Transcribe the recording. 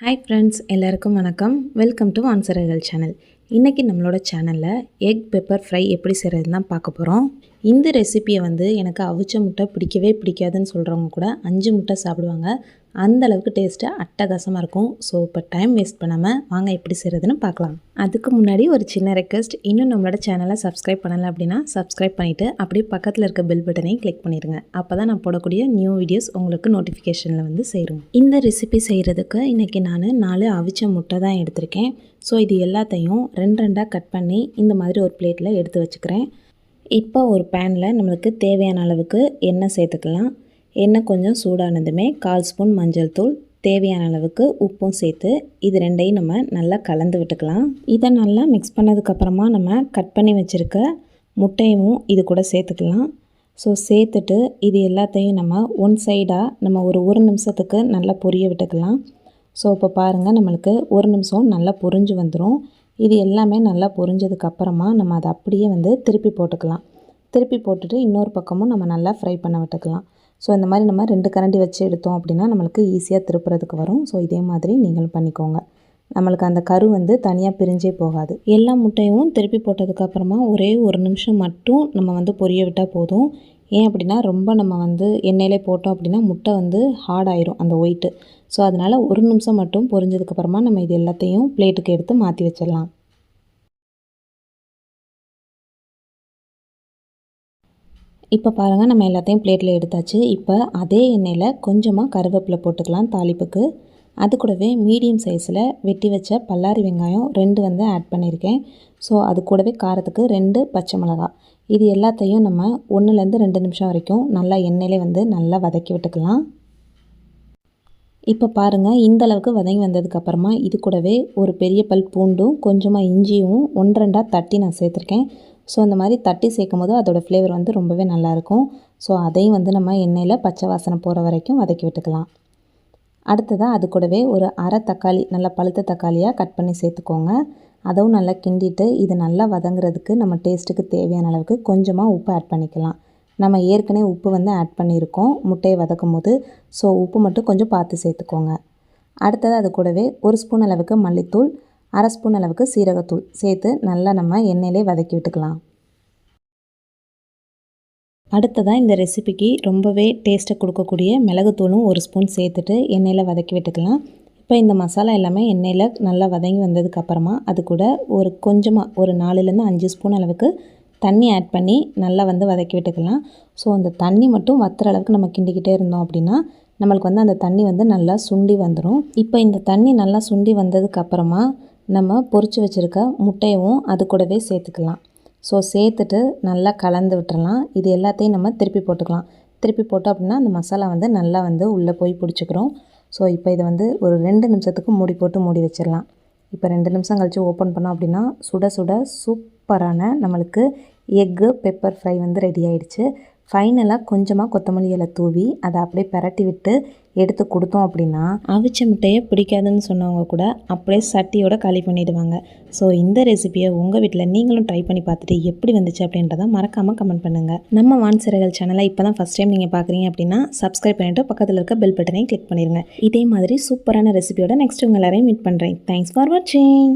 Hi friends எல்லாருக்கும் வணக்கம். Welcome to ஆன்சரர்கள் channel இன்றைக்கி நம்மளோட சேனலில் எக் பெப்பர் ஃப்ரை எப்படி செய்கிறதுன்னு தான் பார்க்க போகிறோம் இந்த ரெசிப்பியை வந்து எனக்கு அவிச்ச முட்டை பிடிக்கவே பிடிக்காதுன்னு சொல்கிறவங்க கூட அஞ்சு முட்டை சாப்பிடுவாங்க. அந்த அளவுக்கு டேஸ்ட்டு அட்டகாசமாக இருக்கும். ஸோ இப்போ டைம் வேஸ்ட் பண்ணாமல் வாங்க எப்படி செய்கிறதுன்னு பார்க்கலாம். அதுக்கு முன்னாடி ஒரு சின்ன ரெக்வஸ்ட் இன்னும் நம்மளோட சேனலை சப்ஸ்கிரைப் பண்ணலை அப்படின்னா சப்ஸ்கிரைப் பண்ணிவிட்டு அப்படியே பக்கத்தில் இருக்க பெல் பட்டனையும் கிளிக் பண்ணிடுங்க. அப்போ தான் நான் போடக்கூடிய நியூ வீடியோஸ் உங்களுக்கு நோட்டிஃபிகேஷனில் வந்து சேரும். இந்த ரெசிபி செய்கிறதுக்கு இன்றைக்கி நான் நாலு அவிச்ச முட்டை தான் எடுத்திருக்கேன். ஸோ இது எல்லாத்தையும் ரெண்டு ரெண்டாக கட் பண்ணி இந்த மாதிரி ஒரு பிளேட்டில் எடுத்து வச்சுக்கிறேன். இப்போ ஒரு பேனில் நம்மளுக்கு தேவையான அளவுக்கு எண்ணெய் சேர்த்துக்கலாம். எண்ணெய் கொஞ்சம் சூடானதுமே கால் ஸ்பூன் மஞ்சள் தூள் தேவையான அளவுக்கு உப்பும் சேர்த்து இது ரெண்டையும் நம்ம நல்லா கலந்து விட்டுக்கலாம். இதை நல்லா மிக்ஸ் பண்ணதுக்கப்புறமா நம்ம கட் பண்ணி வச்சுருக்க முட்டையும் இது கூட சேர்த்துக்கலாம். ஸோ சேர்த்துட்டு இது எல்லாத்தையும் நம்ம ஒன் சைடாக நம்ம ஒரு ஒரு நிமிஷத்துக்கு நல்லா பொரிய விட்டுக்கலாம். ஸோ இப்போ பாருங்கள் நம்மளுக்கு ஒரு நிமிஷம் நல்லா பொரிஞ்சு வந்துடும் இது எல்லாமே நல்லா பொரிஞ்சதுக்கப்புறமா நம்ம அதை அப்படியே வந்து திருப்பி போட்டுக்கலாம். திருப்பி போட்டுட்டு இன்னொரு பக்கமும் நம்ம நல்லா ஃப்ரை பண்ண விட்டுக்கலாம். ஸோ இந்த மாதிரி நம்ம ரெண்டு கரண்டி வச்சு எடுத்தோம் அப்படின்னா நம்மளுக்கு ஈஸியாக திருப்புறதுக்கு வரும். ஸோ இதே மாதிரி நீங்களும் பண்ணிக்கோங்க. நம்மளுக்கு அந்த கரு வந்து தனியாக பிரிஞ்சே போகாது. எல்லா முட்டையும் திருப்பி போட்டதுக்கப்புறமா ஒரே ஒரு நிமிஷம் மட்டும் நம்ம வந்து பொரிய விட்டால் போதும். ஏன் அப்படின்னா ரொம்ப நம்ம வந்து எண்ணெயிலே போட்டோம் அப்படின்னா முட்டை வந்து ஹார்ட் ஆயிரும் அந்த ஒயிட்டு ஸோ அதனால் ஒரு நிமிஷம் மட்டும் பொரிஞ்சதுக்கப்புறமா நம்ம இது எல்லாத்தையும் பிளேட்டுக்கு எடுத்து மாற்றி வச்சிடலாம். இப்போ பாருங்கள் நம்ம எல்லாத்தையும் பிளேட்டில் எடுத்தாச்சு. இப்போ அதே எண்ணெயில் கொஞ்சமாக கருவேப்பிலை போட்டுக்கலாம் தாளிப்புக்கு. அது கூடவே மீடியம் சைஸில் வெட்டி வச்ச பல்லாரி வெங்காயம் ரெண்டு வந்து ஆட் பண்ணியிருக்கேன் ஸோ அது கூடவே காரத்துக்கு ரெண்டு பச்சை மிளகா இது எல்லாத்தையும் நம்ம ஒன்றுலேருந்து ரெண்டு நிமிஷம் வரைக்கும் நல்லா எண்ணெயிலே வந்து நல்லா வதக்கி விட்டுக்கலாம். இப்போ பாருங்கள் இந்த அளவுக்கு வதங்கி வந்ததுக்கப்புறமா இது கூடவே ஒரு பெரிய பல் பூண்டும் கொஞ்சமாக இஞ்சியும் ஒன்று ரெண்டாக தட்டி நான் சேர்த்துருக்கேன். ஸோ அந்த மாதிரி தட்டி சேர்க்கும் போது அதோடய ஃப்ளேவர் வந்து ரொம்பவே நல்லாயிருக்கும். ஸோ அதையும் வந்து நம்ம எண்ணெயில் பச்சை வாசனை போகிற வரைக்கும் வதக்கி விட்டுக்கலாம். அடுத்ததாக அது கூடவே ஒரு அரை தக்காளி நல்லா பழுத்த தக்காளியாக கட் பண்ணி சேர்த்துக்கோங்க. அதுவும் நல்லா கிண்டிட்டு இது நல்லா வதங்குறதுக்கு நம்ம டேஸ்ட்டுக்கு தேவையான அளவுக்கு கொஞ்சமாக உப்பு ஆட் பண்ணிக்கலாம். நம்ம ஏற்கனவே உப்பு வந்து ஆட் பண்ணியிருக்கோம் முட்டையை வதக்கும் போது ஸோ உப்பு மட்டும் கொஞ்சம் பார்த்து சேர்த்துக்கோங்க. அடுத்தது அது கூடவே ஒரு ஸ்பூன் அளவுக்கு மல்லித்தூள் அரை ஸ்பூன் அளவுக்கு சீரகத்தூள் சேர்த்து நல்லா நம்ம எண்ணெயிலே வதக்கி விட்டுக்கலாம். அடுத்ததாக இந்த ரெசிபிக்கு ரொம்பவே டேஸ்ட்டை கொடுக்கக்கூடிய மிளகுத்தூளும் ஒரு ஸ்பூன் சேர்த்துட்டு எண்ணெயில் வதக்கி விட்டுக்கலாம். இப்போ இந்த மசாலா எல்லாமே எண்ணெயில் நல்லா வதங்கி வந்ததுக்கப்புறமா அது கூட ஒரு கொஞ்சமாக ஒரு நாலுலேருந்து அஞ்சு ஸ்பூன் அளவுக்கு தண்ணி ஆட் பண்ணி நல்லா வந்து வதக்கி விட்டுக்கலாம். ஸோ அந்த தண்ணி மட்டும் வத்துற அளவுக்கு நம்ம கிண்டிக்கிட்டே இருந்தோம் அப்படின்னா நம்மளுக்கு வந்து அந்த தண்ணி வந்து நல்லா சுண்டி வந்துடும் இப்போ இந்த தண்ணி நல்லா சுண்டி வந்ததுக்கப்புறமா நம்ம பொறிச்சு வச்சுருக்க முட்டையவும் அது கூடவே சேர்த்துக்கலாம். ஸோ சேர்த்துட்டு நல்லா கலந்து விட்டுறலாம். இது எல்லாத்தையும் நம்ம திருப்பி போட்டுக்கலாம். திருப்பி போட்டோம் அப்படின்னா அந்த மசாலா வந்து நல்லா வந்து உள்ளே போய் பிடிச்சிக்கிறோம் ஸோ இப்போ இதை வந்து ஒரு ரெண்டு நிமிஷத்துக்கு மூடி போட்டு மூடி வச்சிடலாம். இப்போ ரெண்டு நிமிஷம் கழித்து ஓப்பன் பண்ணோம் அப்படின்னா சுட சுட சூப்பரான நம்மளுக்கு எக்கு பெப்பர் ஃப்ரை வந்து ரெடி ஆகிடுச்சு ஃபைனலாக கொஞ்சமாக கொத்தமல்லி இலை தூவி அதை அப்படியே பரட்டி விட்டு எடுத்து கொடுத்தோம் அப்படின்னா அவிச்ச முட்டையை பிடிக்காதுன்னு சொன்னவங்க கூட அப்படியே சட்டியோட காலி பண்ணிவிடுவாங்க ஸோ இந்த ரெசிபியை உங்கள் வீட்டில் நீங்களும் ட்ரை பண்ணி பார்த்துட்டு எப்படி வந்துச்சு அப்படின்றத மறக்காமல் கமெண்ட் பண்ணுங்கள் நம்ம வான்சிறகல் சேனலை இப்போ தான் ஃபஸ்ட் டைம் நீங்கள் பார்க்குறீங்க அப்படின்னா சப்ஸ்கிரைப் பண்ணிவிட்டு பக்கத்தில் இருக்க பெல் பட்டனையும் கிளிக் பண்ணிடுங்க இதே மாதிரி சூப்பரான ரெசிபியோட நெக்ஸ்ட் உங்கள் எல்லாரையும் மீட் பண்ணுறேன் தேங்க்ஸ் ஃபார் வாட்சிங்